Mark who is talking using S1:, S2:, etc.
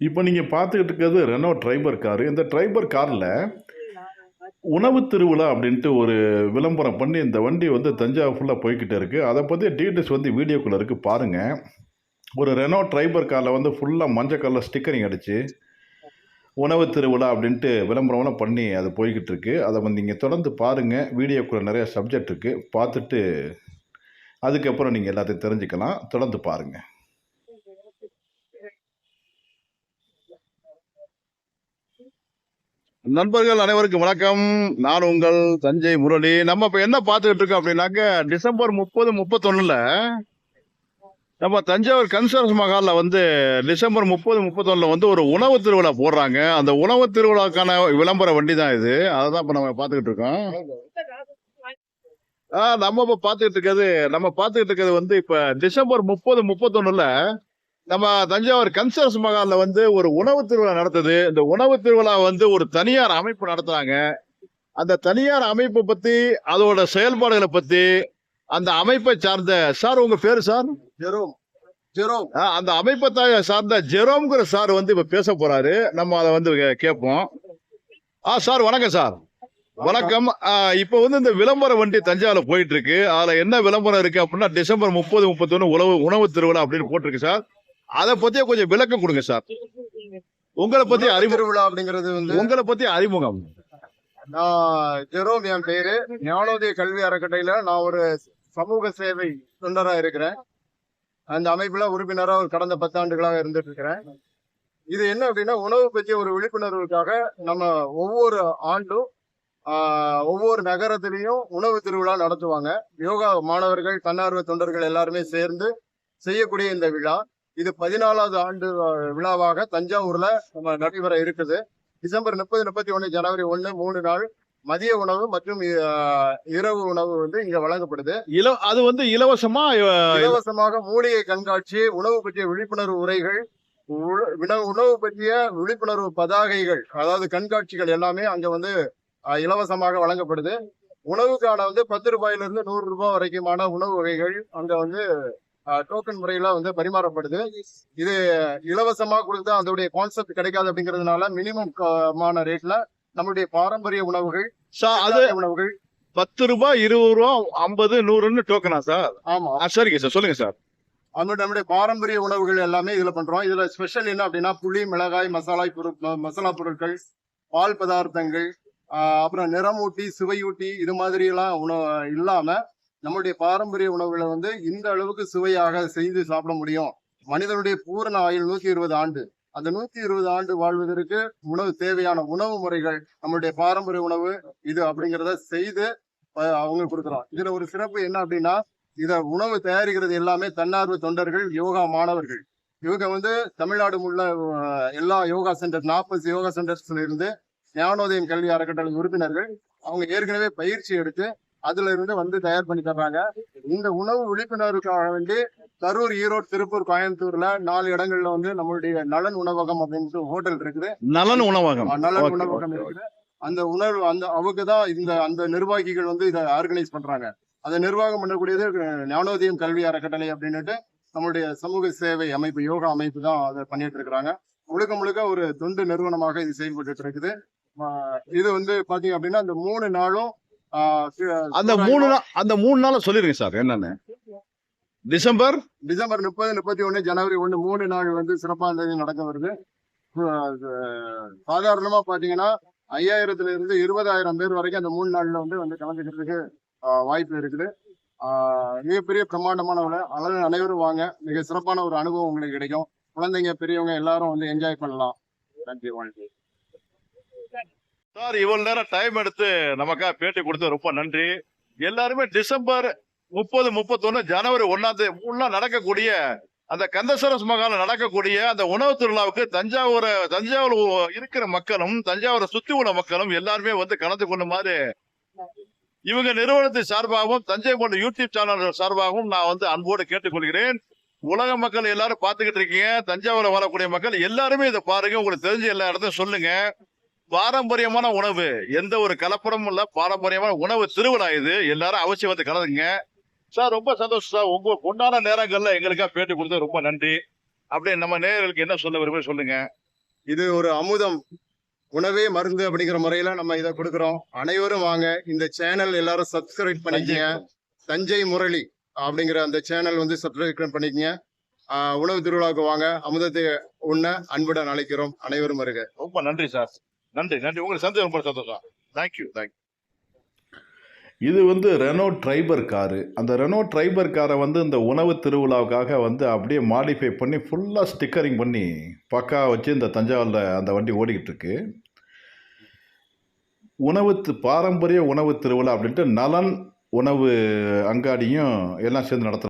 S1: இப்போ நீங்கள் பார்த்துக்கிட்டு இருக்கிறது ரெனோ ட்ரைபர் காரு இந்த ட்ரைபர் காரில் உணவு திருவிழா அப்படின்ட்டு ஒரு விளம்பரம் பண்ணி இந்த வண்டி வந்து தஞ்சாவூர் ஃபுல்லாக போய்கிட்டே இருக்குது அதை பற்றி டீட்டெயில்ஸ் வந்து வீடியோக்குள்ளே இருக்குது பாருங்கள் ஒரு ரெனோ ட்ரைபர் காரில் வந்து ஃபுல்லாக மஞ்சள் கலர் ஸ்டிக்கரிங் அடித்து உணவு திருவிழா அப்படின்ட்டு விளம்பரம்லாம் பண்ணி அது போய்கிட்டு இருக்கு. அதை வந்து நீங்கள் தொடர்ந்து பாருங்கள் வீடியோக்குள்ளே நிறைய சப்ஜெக்ட் இருக்குது பார்த்துட்டு அதுக்கப்புறம் நீங்கள் எல்லாத்தையும் தெரிஞ்சுக்கலாம். தொடர்ந்து பாருங்கள் நண்பர்கள் அனைவருக்கும் வணக்கம். நான் உங்கள் தஞ்சை முரளி. நம்ம இப்ப என்ன பார்த்துக்கிட்டு இருக்கோம் அப்படின்னாக்க டிசம்பர் முப்பது முப்பத்தொன்னுல நம்ம தஞ்சாவூர் கன்சர்ஸ் மகாலில் வந்து டிசம்பர் முப்பது முப்பத்தொன்னுல வந்து ஒரு உணவு திருவிழா போடுறாங்க. அந்த உணவு திருவிழாக்கான விளம்பர வண்டி தான் இது. அதை தான் இப்போ நம்ம பார்த்துக்கிட்டு இருக்கோம். ஆ, நம்ம இப்போ பார்த்துக்கிட்டு இருக்கிறது நம்ம பார்த்துக்கிட்டு இருக்கிறது வந்து இப்போ டிசம்பர் முப்பது முப்பத்தொன்னுல நம்ம தஞ்சாவூர் கன்சர்ஸ் மகால்ல வந்து ஒரு உணவு திருவிழா நடத்துது இந்த உணவு திருவிழா வந்து ஒரு தனியார் அமைப்பு நடத்துறாங்க. அந்த தனியார் அமைப்பை பத்தி அதோட செயல்பாடுகளை பத்தி அந்த அமைப்பை சார்ந்த சார் உங்க பேரு சார்?
S2: ஜெரோம். ஜெரோம்.
S1: ஆ, அந்த அமைப்பை சார்ந்த ஜெரோம்ங்கிற சார் வந்து இப்ப பேச போறாரு. நம்ம அதை வந்து கேட்போம். ஆ சார் வணக்கம் சார். வணக்கம். இப்ப வந்து இந்த விளம்பர வண்டி தஞ்சாவூர்ல போயிட்டு இருக்கு. அதுல என்ன விளம்பரம் இருக்கு அப்படின்னா டிசம்பர் முப்பது முப்பத்தொன்னு உணவு உணவு திருவிழா அப்படின்னு போட்டிருக்கு சார். அதை பத்தி கொஞ்சம் விளக்கம் கொடுங்க சார். உங்களை பத்தி அறிமுகம்
S2: அப்படிங்கிறது வந்து
S1: உங்களை பத்தி அறிமுகம்.
S2: நான் ஜெரோம் என் பேரு. ஞானோதய கல்வி அறக்கட்டையில நான் ஒரு சமூக சேவை தொண்டரா இருக்கிறேன். அந்த அமைப்புல உறுப்பினரா ஒரு கடந்த பத்தாண்டுகளாக இருந்துட்டு இருக்கிறேன். இது என்ன அப்படின்னா உணவு பற்றிய ஒரு விழிப்புணர்வுக்காக நம்ம ஒவ்வொரு ஆண்டும் ஆஹ், ஒவ்வொரு நகரத்திலையும் உணவு திருவிழா நடத்துவாங்க. யோகா மாணவர்கள் தன்னார்வ தொண்டர்கள் எல்லாருமே சேர்ந்து செய்யக்கூடிய இந்த விழா. இது பதினாலாவது ஆண்டு விழாவாக தஞ்சாவூர்ல நம்ம நடைபெற இருக்குது. டிசம்பர் முப்பது முப்பத்தி ஒண்ணு ஜனவரி ஒண்ணு மூணு நாள் மதிய உணவு மற்றும் இரவு உணவு வந்து இங்க வழங்கப்படுது.
S1: இல அது வந்து இலவசமா
S2: இலவசமாக மூலிகை கண்காட்சி உணவு பற்றிய விழிப்புணர்வு உரைகள் உணவு பற்றிய விழிப்புணர்வு பதாகைகள் அதாவது கண்காட்சிகள் எல்லாமே அங்க வந்து இலவசமாக வழங்கப்படுது. உணவுக்கான வந்து பத்து ரூபாயில இருந்து நூறு ரூபாய் வரைக்குமான உணவு வகைகள் அங்க வந்து டோக்கன் முறையில வந்து பரிமாறப்படுது. இது இலவசமா கொடுத்தா அதோடைய கான்செப்ட் கிடைக்காது அப்படிங்கிறதுனால மினிமம் மான ரேட்ல நம்மளுடைய பாரம்பரிய உணவுகள் உணவுகள்.
S1: பத்து ரூபாய் இருபது ரூபா ஐம்பது நூறுன்னு டோக்கனா சார்
S2: ஆமா.
S1: சரிங்க சார் சொல்லுங்க சார்
S2: அந்த நம்முடைய பாரம்பரிய உணவுகள் எல்லாமே இதுல பண்றோம். இதுல ஸ்பெஷல் என்ன அப்படின்னா புளி மிளகாய் மசாலா பொருள் மசாலா பொருட்கள் பால் பதார்த்தங்கள் அப்புறம் நிறமூட்டி சுவையூட்டி இது மாதிரி எல்லாம் உணவு இல்லாம நம்மளுடைய பாரம்பரிய உணவுகளை வந்து இந்த அளவுக்கு சுவையாக செய்து சாப்பிட முடியும். மனிதனுடைய பூரண ஆயுள் நூத்தி இருபது ஆண்டு. அந்த நூத்தி இருபது ஆண்டு வாழ்வதற்கு உணவு தேவையான உணவு முறைகள் நம்மளுடைய பாரம்பரிய உணவு இது அப்படிங்கிறத செய்து அவங்க அவங்களுக்கு கொடுக்குறோம் இதுல ஒரு சிறப்பு என்ன அப்படின்னா இத உணவு தயாரிக்கிறது எல்லாமே தன்னார்வ தொண்டர்கள் யோகா மாணவர்கள். இவங்க வந்து தமிழ்நாடு உள்ள எல்லா யோகா சென்டர் நாற்பது யோகா சென்டர்ஸ்ல இருந்து ஞானோதயம் கல்வி அறக்கட்டளை உறுப்பினர்கள் அவங்க ஏற்கனவே பயிற்சி எடுத்து அதுல இருந்து வந்து தயார் பண்ணி தர்றாங்க. இந்த உணவு விழிப்புணர்வுக்காக வேண்டி கரூர் ஈரோடு திருப்பூர் கோயம்புத்தூர்ல நாலு இடங்கள்ல வந்து நம்மளுடைய நலன் உணவகம் அப்படின்ட்டு ஹோட்டல் இருக்குது.
S1: நலன் உணவகம்.
S2: நலன் உணவகம் இருக்குது. அந்த உணர்வு அந்த அவங்க தான் இந்த அந்த நிர்வாகிகள் வந்து இதை ஆர்கனைஸ் பண்றாங்க. அதை நிர்வாகம் பண்ணக்கூடியது ஞானோதயம் கல்வி அறக்கட்டளை அப்படின்னுட்டு நம்மளுடைய சமூக சேவை அமைப்பு யோகா அமைப்பு தான் அதை பண்ணிட்டு இருக்கிறாங்க. முழுக்க முழுக்க ஒரு தொண்டு நிறுவனமாக இது செயல்பட்டு இருக்குது. இது வந்து பாத்தீங்க அப்படின்னா இந்த மூணு நாளும்
S1: அந்த மூணு நாள் அந்த மூணு நாள சொல்லிருங்க சார் என்னன்னு. டிசம்பர்?
S2: டிசம்பர் முப்பது முப்பத்தி ஒண்ணு ஜனவரி ஒண்ணு மூணு நாள் வந்து சிறப்பாக இந்த இது நடக்க வருது. சாதாரணமா பாத்தீங்கன்னா ஐயாயிரத்துல இருந்து இருபதாயிரம் பேர் வரைக்கும் அந்த மூணு நாள்ல வந்து வந்து கலந்துக்கிறதுக்கு வாய்ப்பு இருக்குது. மிகப்பெரிய பிரம்மாண்டமான. அனைவரும் அனைவரும் வாங்க. மிக சிறப்பான ஒரு அனுபவம் உங்களுக்கு கிடைக்கும். குழந்தைங்க பெரியவங்க எல்லாரும் வந்து என்ஜாய் பண்ணலாம். நன்றி வாழ்க்கை
S1: சார் இவ்வளவு நேரம் டைம் எடுத்து நமக்காக பேட்டி கொடுத்து ரொம்ப நன்றி. எல்லாருமே டிசம்பர் முப்பது முப்பத்தொன்னு ஜனவரி ஒன்னாம் தேதி உள்ள நடக்கக்கூடிய அந்த கந்தசரஸ் மகால நடக்கக்கூடிய அந்த உணவு திருவிழாவுக்கு தஞ்சாவூர் தஞ்சாவூர் இருக்கிற மக்களும் தஞ்சாவூரை சுத்தி உள்ள மக்களும் எல்லாருமே வந்து கலந்து கொள்ளுமாறு இவங்க நிறுவனத்தின் சார்பாகவும் தஞ்சை போன்ற யூடியூப் சேனல் சார்பாகவும் நான் வந்து அன்போடு கேட்டுக்கொள்கிறேன். உலக மக்கள் எல்லாரும் பார்த்துக்கிட்டு இருக்கீங்க. தஞ்சாவூர்ல வரக்கூடிய மக்கள் எல்லாருமே இதை பாருங்க. உங்களுக்கு தெரிஞ்ச எல்லா இடத்தையும் சொல்லுங்க. பாரம்பரியமான உணவு. எந்த ஒரு கலப்படமும் இல்ல. பாரம்பரியமான உணவு திருவிழா இது. எல்லாரும் அவசியம் வந்து கலந்துங்க. சார் ரொம்ப சந்தோஷம் சார். உங்க பொன்னான நேரங்கள்ல எங்களுக்கா பேட்டி கொடுத்தது ரொம்ப நன்றி. அப்படியே நம்ம நேயர்களுக்கு என்ன சொல்ல விரும்ப சொல்லுங்க.
S2: இது ஒரு அமுதம். உணவே மருந்து அப்படிங்கிற முறையில நம்ம இதை கொடுக்குறோம். அனைவரும் வாங்க. இந்த சேனல் எல்லாரும் சப்ஸ்கிரைப் பண்ணிக்கங்க. தஞ்சை முரளி அப்படிங்கிற அந்த சேனல் வந்து சப்ஸ்கிரைப் பண்ணிக்கங்க. உணவு திருவிழாவுக்கு வாங்க. அமுதத்தை உண்ண அன்புடன் அழைக்கிறோம். அனைவரும் வருக.
S3: ரொம்ப நன்றி சார். நன்றி நன்றி. உங்களுக்கு சந்தேகம் ரொம்ப சந்தோஷம் தேங்க்யூ தேங்க்யூ
S1: இது வந்து ரெனோ ட்ரைபர் காரு அந்த ரெனோ ட்ரைபர் காரை வந்து இந்த உணவு திருவிழாவுக்காக வந்து அப்படியே மாடிஃபை பண்ணி ஃபுல்லாக ஸ்டிக்கரிங் பண்ணி பக்கா வச்சு இந்த தஞ்சாவூரில் அந்த வண்டி ஓடிக்கிட்டு இருக்கு. உணவு பாரம்பரிய உணவு திருவிழா அப்படின்ட்டு நலன் உணவு அங்காடியும் எல்லாம் சேர்ந்து நடத்துகிறாங்க